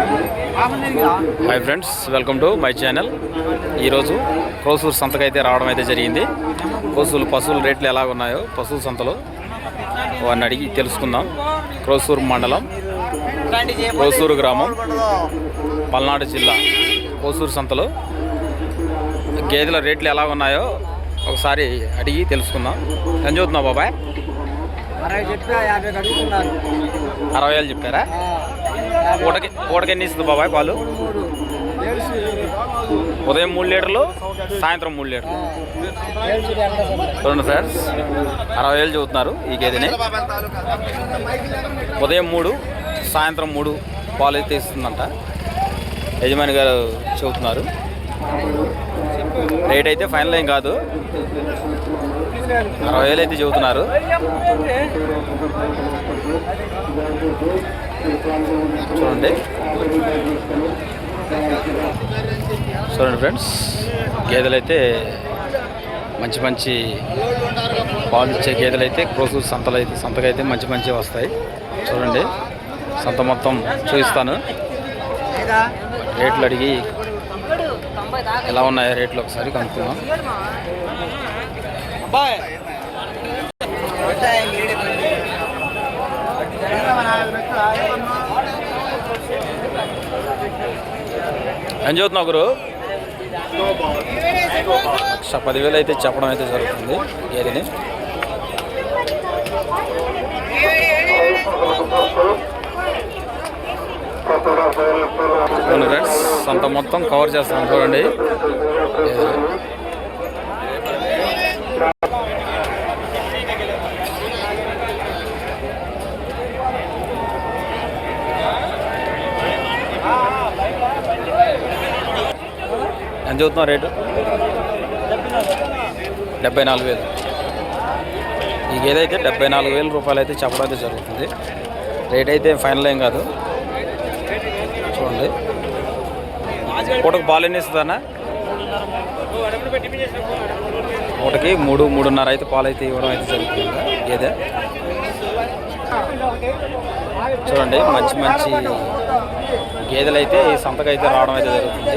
Hi friends welcome to my channel. ఈరోజు కోసూరు సంతకు అయితే రావడం అయితే జరిగింది. కోసూరు పశువుల రేట్లు ఎలా ఉన్నాయో పశువుల సంతలో వారిని అడిగి తెలుసుకుందాం. కోసూరు మండలం కోసూరు గ్రామం పల్నాడు జిల్లా. కోసూరు సంతలో గేదెల రేట్లు ఎలా ఉన్నాయో ఒకసారి అడిగి తెలుసుకుందాం. ఎంత చదువుతున్నావు బాబాయ్? అరవై వేలు చెప్పారా? పూటకి పూటకి ఎన్ని ఇస్తుంది బాబాయ్ పాలు? ఉదయం మూడు లీటర్లు సాయంత్రం మూడు లీటర్లు. చూడండి సార్ అరవై వేలు చదువుతున్నారు ఈ గేదెని. ఉదయం మూడు సాయంత్రం మూడు పాలు అయితే ఇస్తుందంట. యజమాని గారు చెబుతున్నారు. రేట్ అయితే ఫైనల్ ఏం కాదు. అరవై వేలు అయితే చెబుతున్నారు. చూడండి. చూడండి ఫ్రెండ్స్ గేదెలు అయితే మంచి మంచి పాలు ఇచ్చే గేదెలు అయితే క్రోసూరు సంతలు అయితే సంతకైతే మంచి మంచి వస్తాయి. చూడండి సంత మొత్తం చూపిస్తాను. రేట్లు అడిగి ఎలా ఉన్నాయో రేట్లు ఒకసారి కనుక్కుందాం. ఏం చదువుతున్నావు గురు లక్ష పదివేలు అయితే చెప్పడం అయితే జరుగుతుంది ఏదిని అవును ఫ్రెండ్స్ సంత మొత్తం కవర్ చేస్తాను చూడండి. ఎంత చదువుతున్నావు రేటు? డెబ్బై నాలుగు వేలు. ఈ గేదె అయితే డెబ్బై నాలుగు వేల రూపాయలు అయితే చెప్పడం అయితే జరుగుతుంది. రేట్ అయితే ఫైనల్ ఏం కాదు. చూడండి. పూటకు పాలు ఎన్ని ఇస్తుందన్నా పూటకి మూడు మూడున్నర అయితే పాలు అయితే ఇవ్వడం అయితే జరుగుతుంది గేదె. చూడండి మంచి మంచి గేదెలు అయితే ఈ సంతకైతే రావడం అయితే జరుగుతుంది.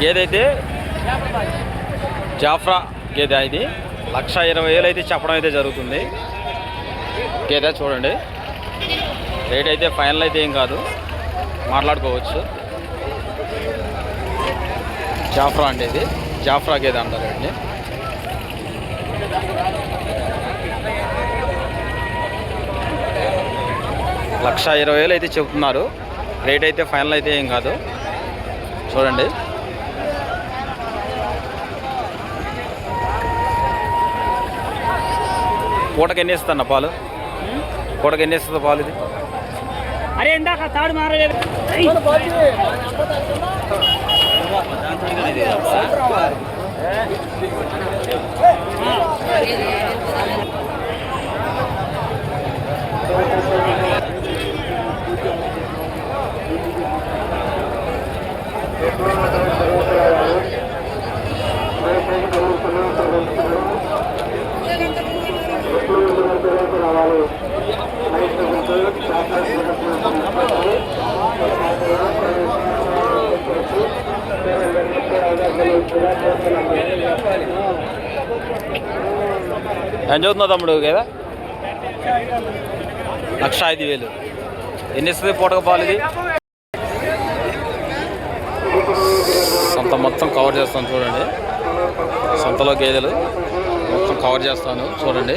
గేదె అయితే జాఫ్రా గేదె ఇది? లక్ష ఇరవై వేలు అయితే చెప్పడం అయితే జరుగుతుంది. గేదె చూడండి. రేట్ అయితే ఫైనల్ అయితే ఏం కాదు. మాట్లాడుకోవచ్చు. జాఫ్రా అంటే ఇది. జాఫ్రా గేదె అంటారు అండి లక్ష ఇరవై వేలు అయితే చెబుతున్నారు రేట్ అయితే ఫైనల్ అయితే ఏం కాదు. చూడండి. పూటకి ఎన్ని ఇస్తున్నా పాలు? పూటకి ఎన్ని ఇస్తుందో పాలు ఇది? అరే ఇందాక తాడు మారలేదు. ఏం చదువుతున్నావు తమ్ముడు కదా లక్ష ఐదు వేలు. ఎన్ని ఇస్తుంది పూటక పాలు ఇది? సంత మొత్తం కవర్ చేస్తాను చూడండి. సంతలో గేదెలు మొత్తం కవర్ చేస్తాను చూడండి.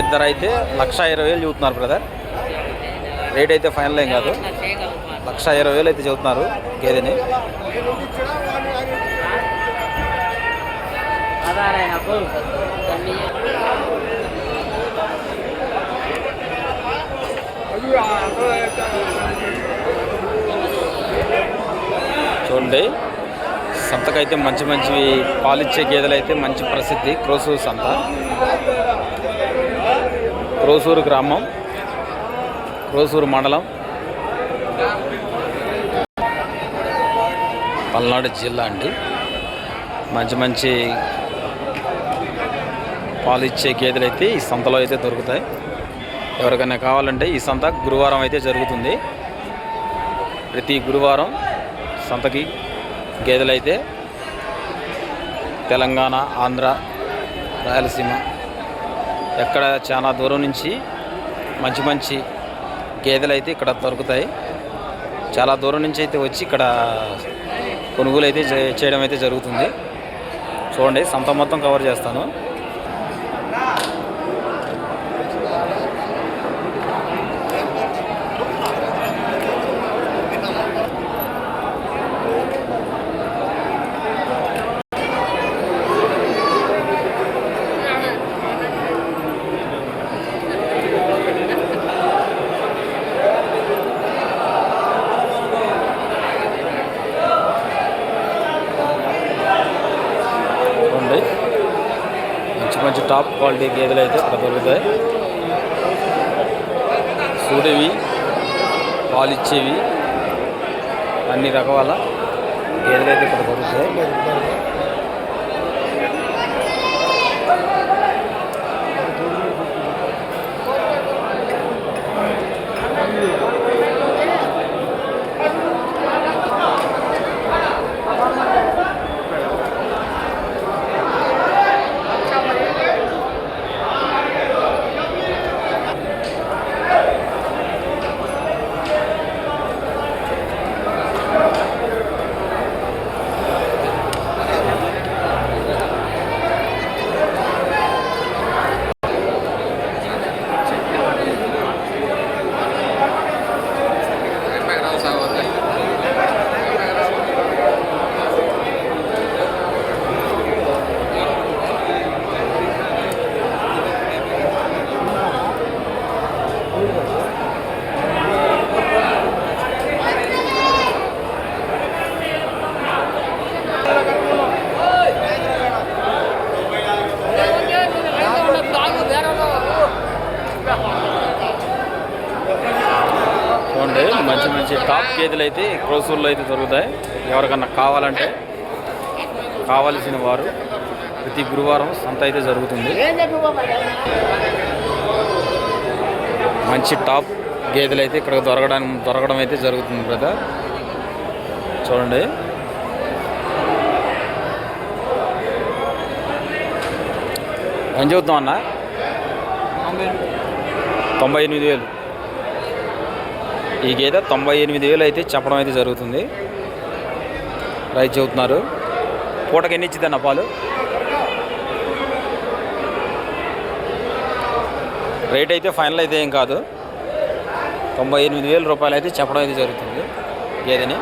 గేదె ధర అయితే లక్ష ఇరవై వేలు చెబుతున్నారు బ్రదర్. రేట్ అయితే ఫైనల్ ఏం కాదు. లక్ష ఇరవై వేలు అయితే చెబుతున్నారు గేదెని. చూడండి. సంతకైతే మంచి మంచి పాలిచ్చే గేదెలు అయితే మంచి ప్రసిద్ధి క్రోసు సంత. క్రోసూరు గ్రామం క్రోసూరు మండలం. పల్నాడు జిల్లా అండి. మంచి మంచి పాలు ఇచ్చే గేదెలు అయితే ఈ సంతలో అయితే దొరుకుతాయి. ఎవరికైనా కావాలంటే ఈ సంత గురువారం అయితే జరుగుతుంది. ప్రతి గురువారం సంతకి గేదెలు అయితే తెలంగాణ ఆంధ్ర రాయలసీమ ఎక్కడ చాలా దూరం నుంచి మంచి మంచి గేదెలు అయితే ఇక్కడ దొరుకుతాయి. చాలా దూరం నుంచి అయితే వచ్చి ఇక్కడ కొనుగోలు అయితే చేయడం అయితే జరుగుతుంది. చూడండి సంత మొత్తం కవర్ చేస్తాను చూడండి మంచి మంచి టాప్ క్వాలిటీ గేదెలు అయితే ఇక్కడ దొరుకుతాయి. సూడేవి పాలిచ్చేవి అన్ని రకాల గేదెలు అయితే ఇక్కడ దొరుకుతాయి చూడండి మంచి మంచి టాప్ రోజుల్లో అయితే దొరుకుతాయి ఎవరికన్నా కావాలంటే కావలసిన వారు ప్రతి గురువారం సంత అయితే జరుగుతుంది. మంచి టాప్ గేదెలు అయితే ఇక్కడ దొరకడం దొరకడం అయితే జరుగుతుంది బ్రదర్. చూడండి. ఏం చెబుతాం అన్న? తొంభై ఎనిమిది వేలు. ఈ గేదె తొంభై ఎనిమిది వేలు అయితే చెప్పడం అయితే జరుగుతుంది. రైతు చెబుతున్నారు. పూటకి ఎన్ని ఇచ్చిందన్న పాలు? రేట్ అయితే ఫైనల్ అయితే ఏం కాదు. తొంభై ఎనిమిది వేల రూపాయలు అయితే చెప్పడం అయితే జరుగుతుంది గేదెని.